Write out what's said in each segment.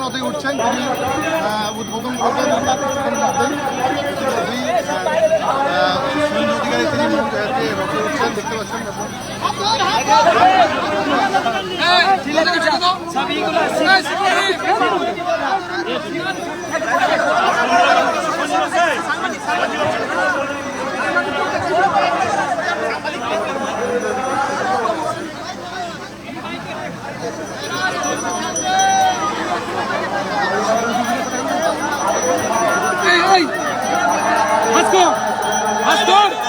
রথে উঠছেন তিনি উদ্বোধন করবেন তার কিছুক্ষণের মধ্যেই শুভেন্দু অধিকারী তিনি রথে উঠছেন দেখতে পাচ্ছেন আপনারা। এই ভাস্কর ভাস্কর।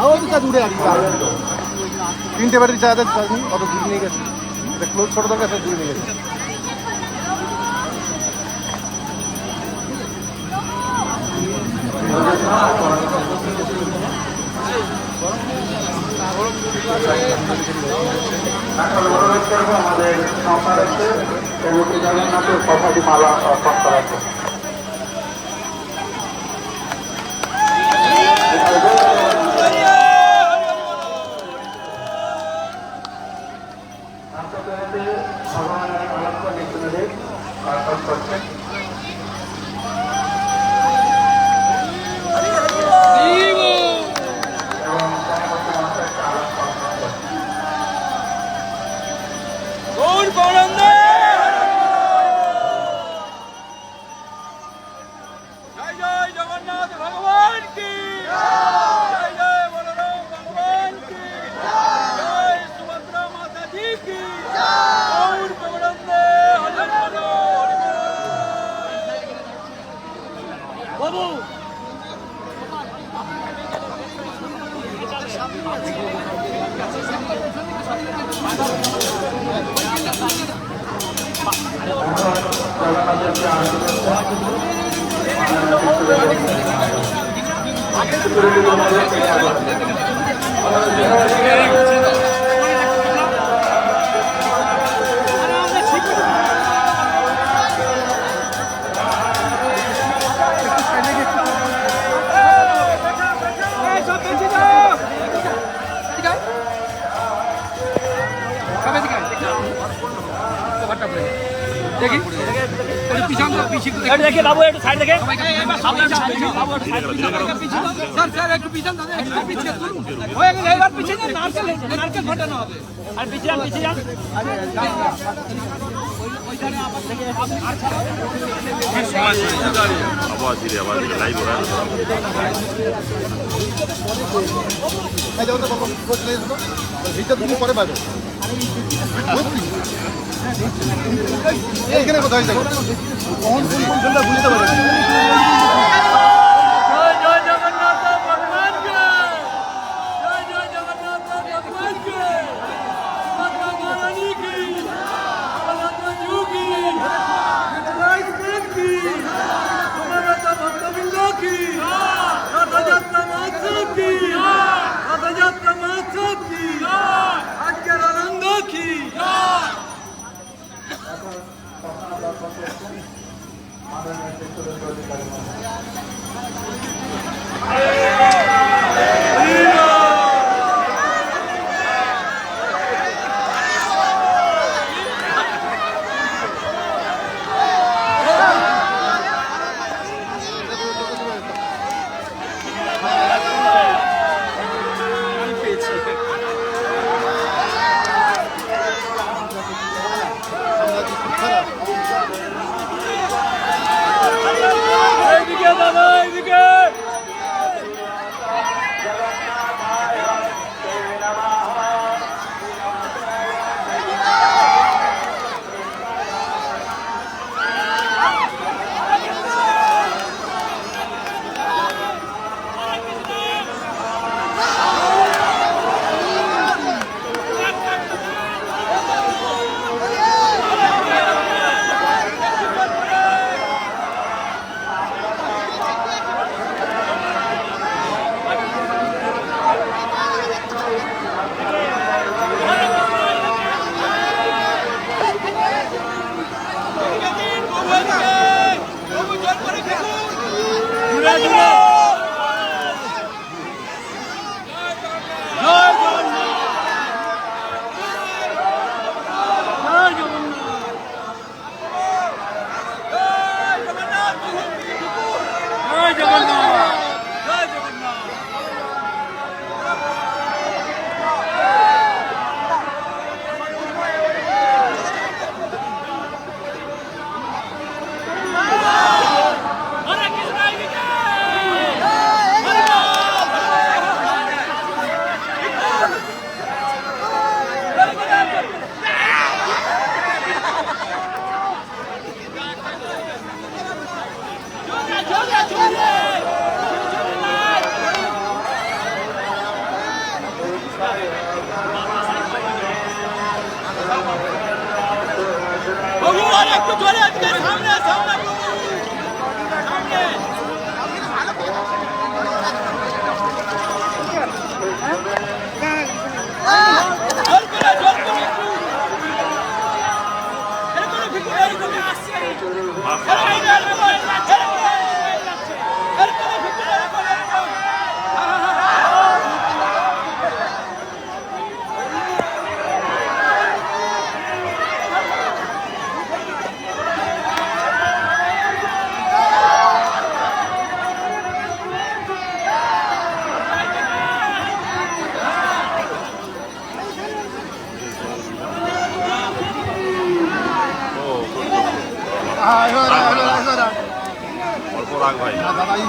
আওয়াজটা দূরে আর তিনটে চার্জার অত দূরে নিয়ে গেছে। ক্লোজ ছোট দরকার দূরে নিয়ে গেছে। এখন অনুরোধ করব আমাদের আছে প্রভৃতি জগন্নাথের কথাটি মালা অর্পণ করার বাবু! জগন্নাথেরকে দেখি। দেখে বাবু একটু সাইড দেখে। স্যার স্যার একটু পিছন পিছিয়ে তুলুন হয়ে গেলে এবার পিছিয়ে নারকেল নারকেল ফাটানো হবে। আর পিছিয়ে যান পিছিয়ে যান। আবার ধীরে আবার ধীরে লাইভ ওরা এই যেমন তো বাবা কোচ নিয়ে যেত ভিতর তুমি পরে পাবে। এইখানে কোথায় যাব? কখন কোন কোন ফোনটা বুঝতে পারে ఆధార్ కార్డు ভাই। না দাদা এই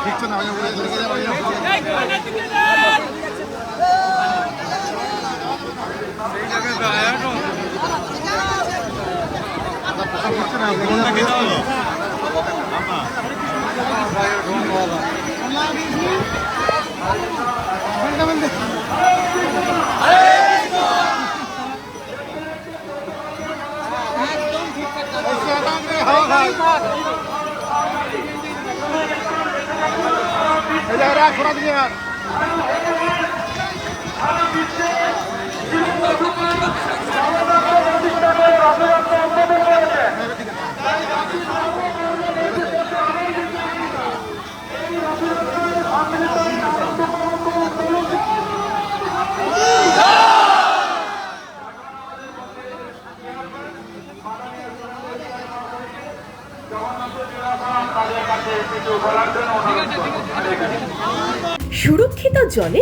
ঠিকছে না আমি বলে লেগে যাব ঠিকছে না ঘোরা দিয়ে সুরক্ষিত জলে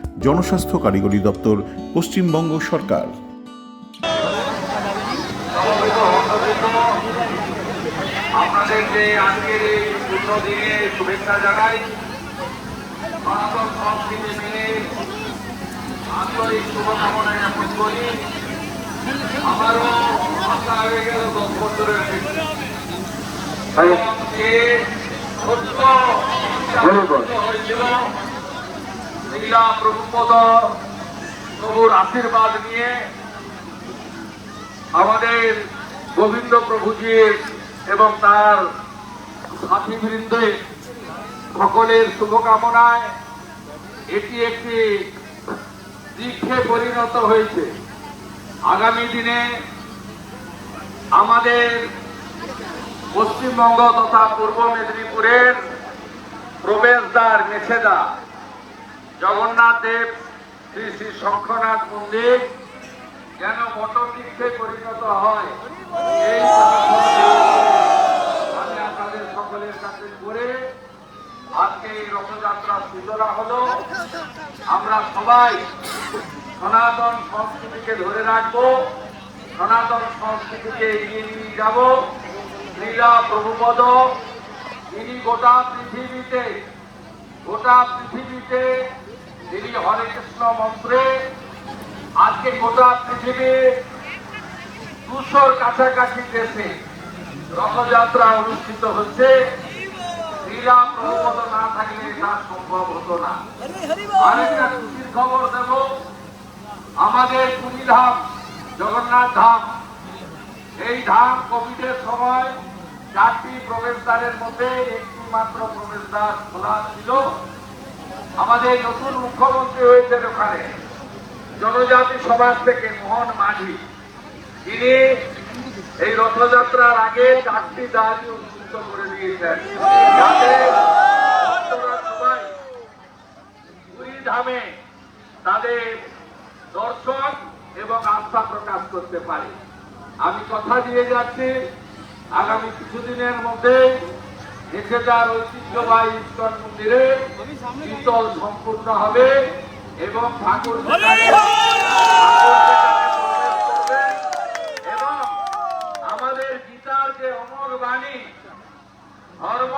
জনস্বাস্থ্য কারিগরি দপ্তর পশ্চিমবঙ্গ সরকার। আপনাদের যে আজকের এই পূর্ণ দিনে শুভেচ্ছা জানাই সনাতন সংস্কৃতি মেনে আন্তরিক শুভকামনা জ্ঞাপন করি। আমারও আশা হয়ে গেল দশ বছরের সত্য হয়েছিল লীলা প্রভুপদ প্রভুর আশীর্বাদ নিয়ে আমাদের গোবিন্দ প্রভুজির এবং তার সাথীবৃন্দে সকলের শুভকামনায় এটি একটি দীক্ষে পরিণত হয়েছে। আগামী দিনে আমাদের পশ্চিমবঙ্গ তথা পূর্ব মেদিনীপুরের প্রবেশদ্বার মেছেদা জগন্নাথ দেব, শ্রী শ্রী শঙ্খনাথ মন্দির, যেন বটবৃক্ষে পরিণত হয়। এই আমি আপনাদের সকলের কাছে করে আজকে এই রথযাত্রার সূচনা হলো। আমরা সবাই সনাতন সংস্কৃতিকে ধরে রাখব, সনাতন সংস্কৃতিকে এগিয়ে নিয়ে যাব। লীলা প্রভুপদ তিনি গোটা পৃথিবীতে গোটা পৃথিবীতে তিনি হরে কৃষ্ণ মন্ত্রে আজকে গোটা পৃথিবীর দুশোর কাছাকাছি দেশে রথযাত্রা অনুষ্ঠিত হচ্ছে। খুশির খবর দেব। আমাদের জগন্নাথ ধাম, এই ধাম সময় চারটি প্রবেশদ্বারের মধ্যে একটি মাত্র প্রবেশদ্বার খোলা ছিল। আমাদের নতুন মুখ্যমন্ত্রী হয়েছেন ওখানে। জনজাতি সমাজ থেকে মোহন মাঝি। তিনি এই রথযাত্রার আগে চারটি দাঁড়ি উন্মুক্ত করে দিয়েছেন। পুরী ধামে তাদের দর্শন এবং আস্থা প্রকাশ করতে পারে। আমি কথা দিয়ে যাচ্ছি। আগামী কিছুদিনের মধ্যে এসেদার ঐতিহ্যবাহী ইস্কন মন্দিরে শীতল সম্পূর্ণ হবে এবং ঠাকুর এবং আমাদের গীতার যে অমর বাণী ধর্ম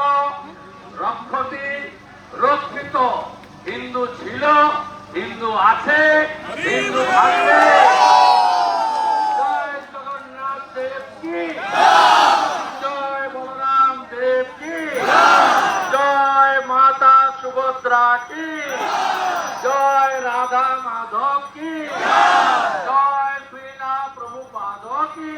রক্ষতি রক্ষিত হিন্দু ছিল হিন্দু আছে হিন্দু থাকবে। জয় জগন্নাথ দেব কি জয় বলরাম দেব কি জয় মাতা সুভদ্রা কি জয় রাধা মাধব কি জয় বিনা প্রভু মাধব কি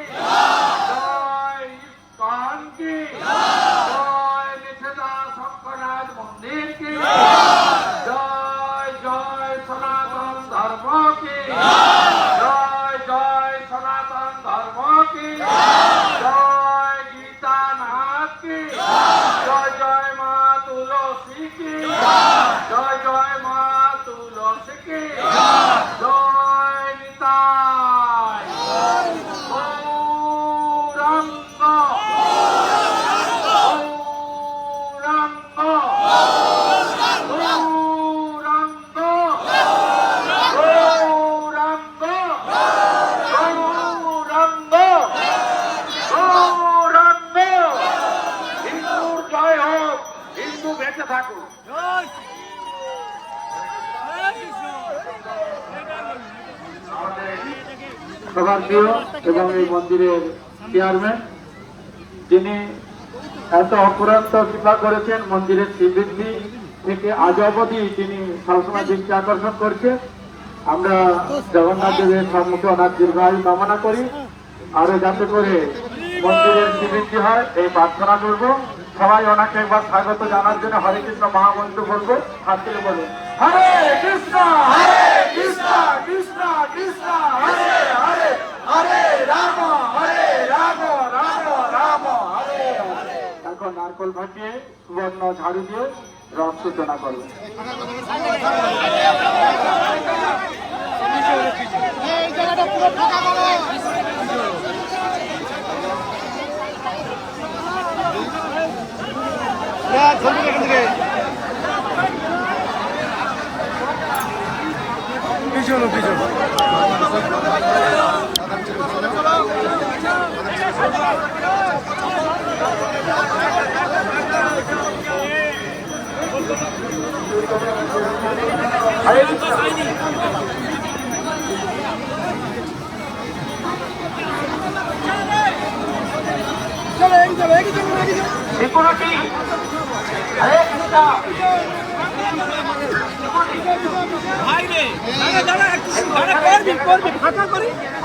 ঠাকুর প্রধানপ্রিয় এবং এই মন্দিরের চেয়ারম্যান যিনি এত অপরান্ত কৃপা করেছেন মন্দিরের শ্রীবৃদ্ধি থেকে আজ অবধি তিনি সবসময় দৃষ্টি আকর্ষণ করছে। আমরা জগন্নাথ দেবের সম্মুখে ওনার দীর্ঘায়ু কামনা করি। আরও যাতে করে মন্দিরের শ্রীবৃদ্ধি হয়, এই প্রার্থনা করব। সবাই ওনাকে একবার স্বাগত জানার জন্য হরে কৃষ্ণ মহামন্ত্র বলব হাত তুলে বলুন। হরে কৃষ্ণ! হরে কৃষ্ণ! কৃষ্ণ! কৃষ্ণ! হরে হরে হরে রাম হরে রাম রাম রাম হরে এখন নারকল ভাটিয়ে সুবর্ণ ঝাড়ু দিয়ে রথ সূচনা করবে এই জায়গাটা পুরো ফাঁকা করো পিছনো পিছনো এগিয়ে চলো এগিয়ে চলো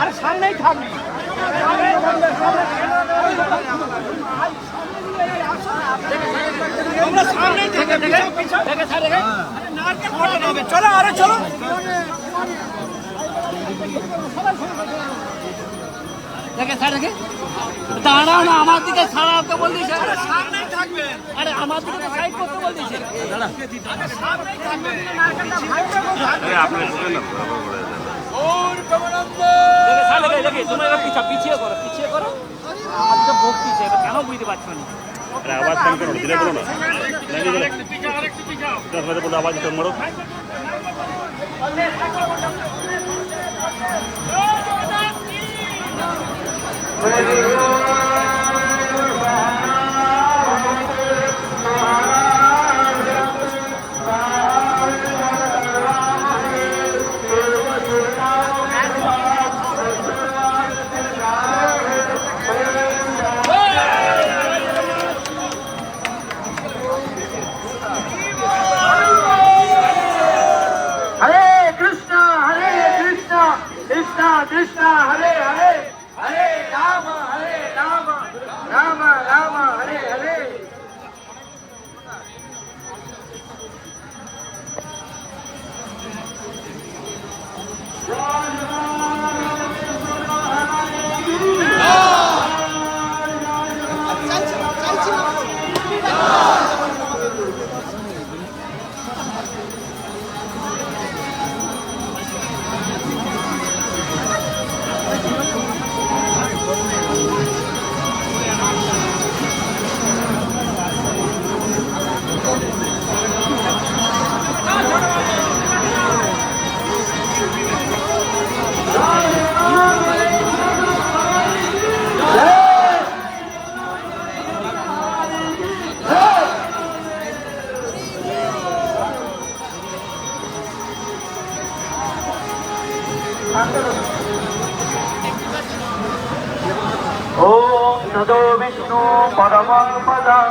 আরে সামনেই থাকবি আমরা সামনেই থেকে থেকে থেকে নারকেল ফটো চলো আরে চলো দেখে সাইড থেকে দাঁড়াও না, আমার দিকে পিছিয়ে করো পিছিয়ে করো। আমাদের ভক্তিছে এটা কেন বুঝতে পারছ না? আরে আওয়াজ কম করো? দিলে বলো না। দশ মিনিট বলে আওয়াজ কম করো হরে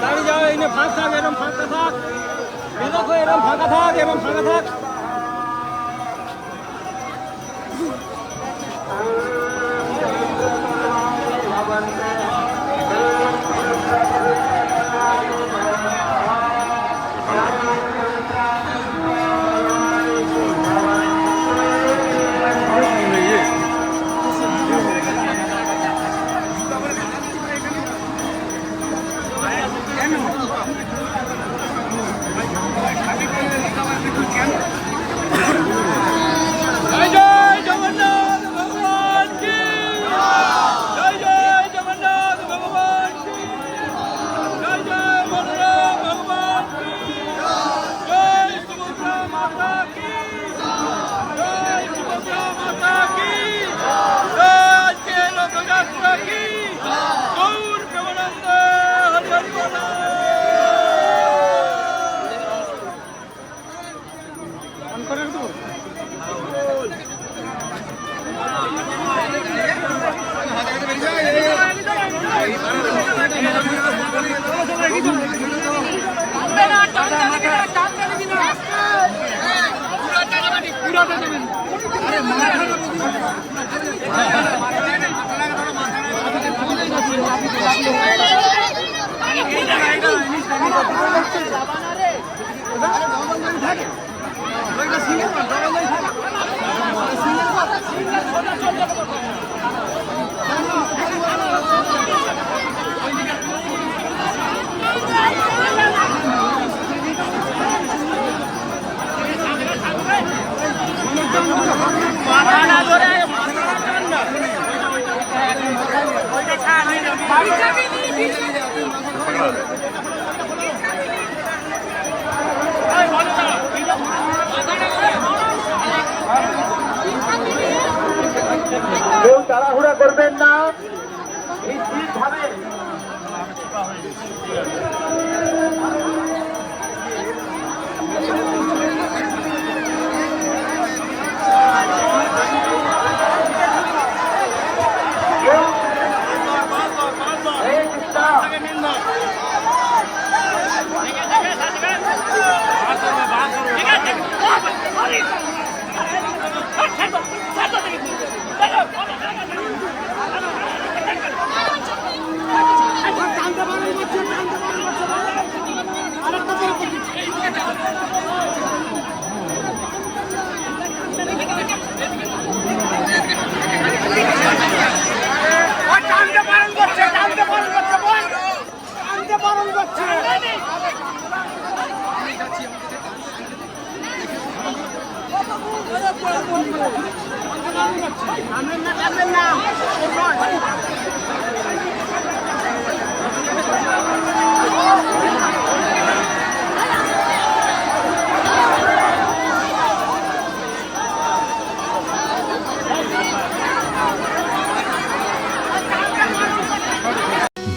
দাঁড়িয়ে যাও এই নে ফাঁক থাক এরম ফাঁকা থাক এই দেখো ফাঁকা থাক এরম ফাঁকা থাক সিঙ্গেল কেউ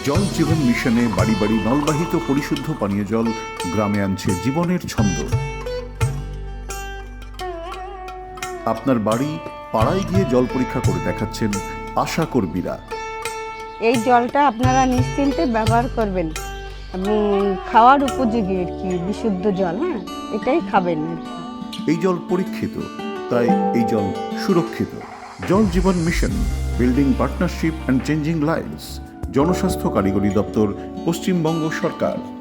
জল জীবন মিশনে বাড়ি বাড়ি নলবাহিত পরিশুদ্ধ পানীয় জল গ্রামে আনছে জীবনের ছন্দ। আপনার বাড়ি পাড়ায় গিয়ে জল পরীক্ষা করে দেখাচ্ছেন আশা কর্মীরা। এই জলটা আপনারা নিশ্চিন্তে ব্যবহার করবেন। এবং খাওয়ার উপযোগী আর কি বিশুদ্ধ জল হ্যাঁ? এটাই খাবেন এই জল পরীক্ষিত তাই এই জল সুরক্ষিত। Jal Jeevan mission building partnership and changing lives জনস্বাস্থ্য কারিগরি দপ্তর পশ্চিমবঙ্গ সরকার।